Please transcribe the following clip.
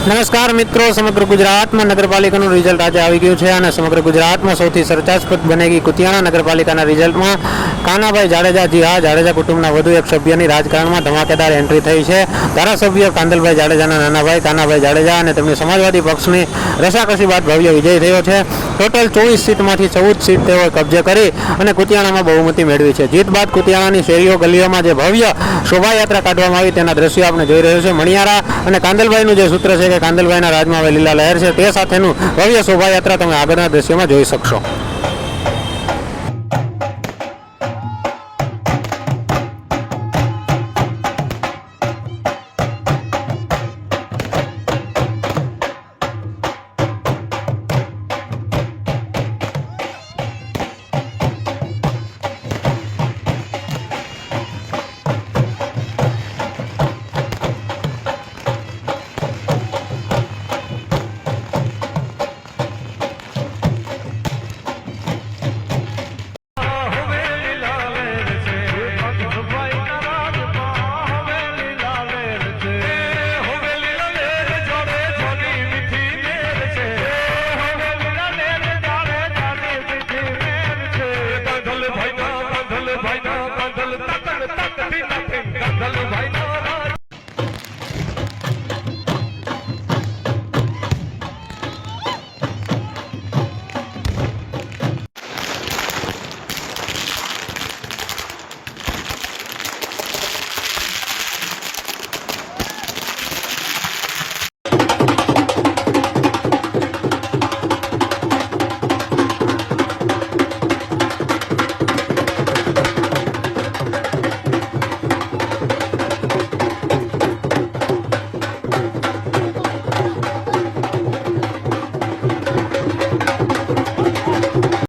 નમસ્કાર મિત્રો, સમગ્ર ગુજરાતમાં નગરપાલિકાનું રિઝલ્ટ આજે આવી ગયું છે અને સમગ્ર ગુજરાતમાં સૌથી ચર્ચાસ્પદ બનેગી કુતિયાણા નગરપાલિકાના રિઝલ્ટમાં કાનાભાઈ જાડેજાજી આ જાડેજા કુટુંબના વધુ એક સભ્યની રાજકારણમાં ધમાકેદાર એન્ટ્રી થઈ છે. ધારાસભ્ય કાંદલભાઈ જાડેજાના નાનાભાઈ, કાનાભાઈ જાડેજા અને તેમની સમાજવાદી પક્ષની રસાકસી બાદ ભવ્ય વિજય થયો છે. ટોટલ ચોવીસ સીટમાંથી ચૌદ સીટ તેઓએ કબજે કરી અને કુતિયાણામાં બહુમતી મેળવી છે. જીત બાદ કુતિયાણાની શેરીઓ ગલીઓમાં જે ભવ્ય શોભાયાત્રા કાઢવામાં આવી તેના દ્રશ્યો આપણે જોઈ રહ્યો છે. મણિયારા અને કાંદલભાઈનું જે સૂત્ર છે કે કાંદલભાઈના રાજમાં આવેલી લીલા લહેર છે, તે સાથેનું ભવ્ય શોભાયાત્રા તમે આગળના દ્રશ્યમાં જોઈ શકશો.